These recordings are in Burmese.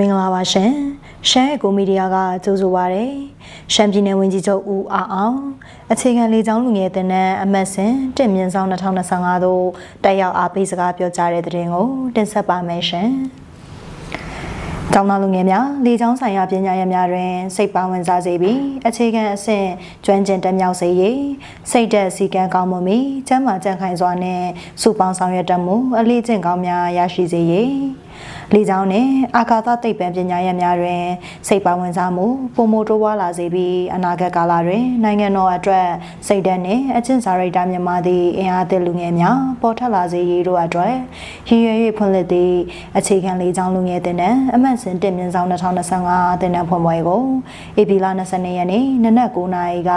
မင်္ဂလာပါရှင်ရှမ်းအကိုမီဒီယာကကြိုဆိုပါရယ်ရှမ်းပြည်နယ်ဝန်ကြီးချုပ်ဦးအောင်အောင်အခြေခံလေကြောင်းလူငယ်တင်တဲ့အမတ်စဉ်တင်မြင့်ဆောင်2025သို့တက်ရောက်အားပေးစကားပြောကြားတဲ့တဲ့တင်ကိုတင်ဆက်ပါမယ်ရှင်ကျောင်းသားလူငယ်များလေကြောင်းဆိုင်ရာပညာရပ်များတွင် စိတ်ပါဝင်စားစေပြီးအခြေခံအဆင့်ကျွမ်းကျင်တက်မြောက်စေရေးစိတ်သက်စီကံကောင်းမှုမီကျန်းမာကြံ့ခိုင်စွာနှင့်စုပေါင်းဆောင်ရွက်တတ်မှုအလေးကျင့်ကောင်းများရရှိစေရေး လေကြောင်းနှင့်အာကာသသိပ္ပံပညာရပ်များတွင် စိတ်ပါဝင်စားမှုပုံမတိုးပွားလာစေပြီးအနာဂတ်ကာလတွင် နိုင်ငံတော်အတွက်စိတ်ဓာတ်နှင့်အကျင့်စာရိတ္တမြန်မာသည့်အင်အားသစ်လူငယ်များပေါ်ထွက်လာစေရေးတို့အတွက်ရည်ရွယ်၍ဖွင့်လှစ်သည့်အခြေခံလေကြောင်းလူငယ်တင်တဲ့အမှတ်စဉ်တင်မြင့်ဆောင်2025တင်တဲ့ဖွင့်ပွဲကိုဧပြီလ22ရက်နေ့နနက်9:00နာရီက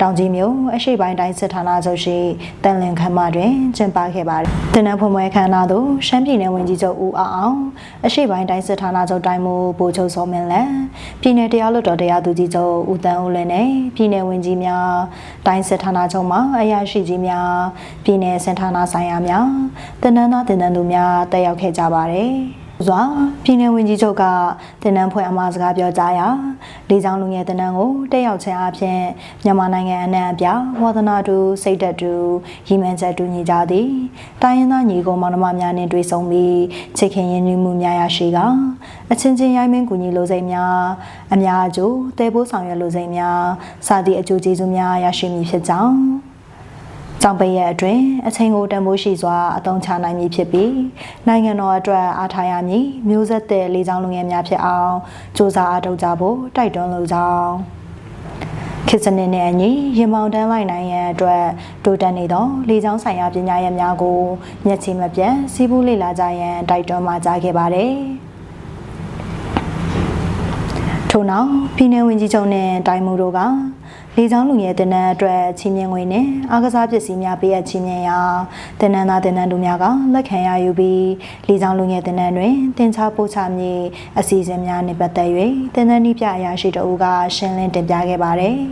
တောင်ကြီးမြို့အရှိပိုင်းတိုင်းစစ်ဌာနချုပ်ရှိတန်လင်ခမ်းမတွင်ကျင်းပခဲ့ပါတယ်။တင်တဲ့ဖွင့်ပွဲခမ်းနားသို့ရှမ်းပြည်နယ်ဝန်ကြီးချုပ်ဦးအောင်အောင်အရှိပိုင်းတိုင်းစစ်ဌာနချုပ်တိုင်းမူဗိုလ်ချုပ်စောမင်းလန်ပြည်내တရားလွှတ်တော်တရားသူကြီးချုပ်ဦးတန်းဦးလင်းနဲ့ပြည်내ဝန်ကြီးများတိုင်းစစ်ဌာနချုပ်မှအရာရှိကြီးများပြည်내စင်ဌာနဆိုင်ရာများတင်နန်းသားတင်နန်းသူများတက်ရောက်ခဲ့ကြပါတယ်။ စွာပြည်내ဝန်ကြီးချုပ်ကတင်နန်းဖွဲ့အမှားစကားပြောကြားရာလေးချောင်းလူငယ်တင်နန်းကိုတက်ရောက်ခြင်းအပြင်မြန်မာနိုင်ငံအနှံ့အပြားဝါသနာတူစိတ်သက်တူရည်မှန်းချက်တူညီကြသည်တိုင်းရင်းသားညီကိုမောင်နှမများနှင့်တွေ့ဆုံပြီးချစ်ခင်ရင်းနှီးမှုများရရှိကအချင်းချင်းရိုင်းမင်းကူညီလိုစိတ်များအများအကျိုးတဲပိုးဆောင်ရွက်လိုစိတ်များစသည့်အကျိုးကျေးဇူးများရရှိမည်ဖြစ်ကြောင်း ကြောင်ပရဲ့အတွင်အချိန်ကိုတန်ဖိုးရှိစွာအသုံးချနိုင်မည်ဖြစ်ပြီးနိုင်ငံတော်အတွက်အားထားရမည်မျိုးဆက်တဲ့လေးချောင်းလူငယ်များဖြစ်အောင်စ조사အားထုတ်ကြဖို့တိုက်တွန်းလိုကြောင်းခေတ်စနစ်နဲ့အညီရင်မောင်တန်းလိုက်နိုင်ရန်အတွက်တိုးတက်နေသောလေကြောင်းဆိုင်ရာပညာရပ်များကိုမျက်ခြေမပြတ်စီးပူးလေ့လာကြရန်တိုက်တွန်းမှာကြားခဲ့ပါတယ်။ ထို့နောက်ပြည်내ဝန်ကြီးချုပ်နဲ့တိုင်းမှုတို့ကလေကြောင်းလူငယ်တင်နန်းအတွက်ချီးမြှင့်ငွေနဲ့အားကစားပစ္စည်းများပေးအပ်ချီးမြှင့်ရာတင်နန်းသားတင်နန်းသူများကလက်ခံရယူပြီးလေကြောင်းလူငယ်တင်နန်းတွင်တင်ချပို့ချမည်အစီအစဉ်များနဲ့ပတ်သက်၍တင်နန်းဤပြအရာရှိတအုပ်ကရှင်းလင်းတင်ပြခဲ့ပါတယ်။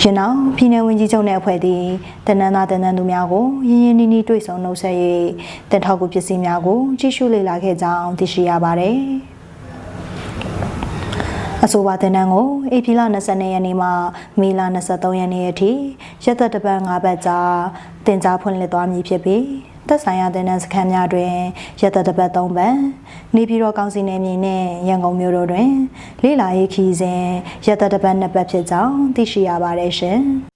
ရင်နောက်ပြည်내ဝန်ကြီးချုပ်နဲ့အဖွဲ့သည်တနန်းသားတနန်းသူများကိုရင်းရင်းနှီးနှီးတွေ့ဆုံနှုတ်ဆက်၍တင်ထောက်ကူပစ္စည်းများကိုကြည့်ရှုလေ့လာခဲ့ကြောင်းသိရှိရပါတယ်။ အဆိုပါတင်နန်းကိုဧပြီလ22ရက်နေ့မှမေလ23ရက်နေ့အထိရက်သက်တပတ်5ပတ်ကြာတင် जा ဖွင့်လှစ်သွားမည်ဖြစ်ပြီးသက်ဆိုင်ရာတင်နန်းစခန်းများတွင်ရက်သက်တပတ်3ပတ်နေပြည်တော်ကောင်စီနယ်မြေနှင့်ရန်ကုန်မြို့တို့တွင်လေ့လာရေးခီးစဉ်ရက်သက်တပတ်2ပတ်ဖြစ်ကြောင်းသိရှိရပါတယ်ရှင်။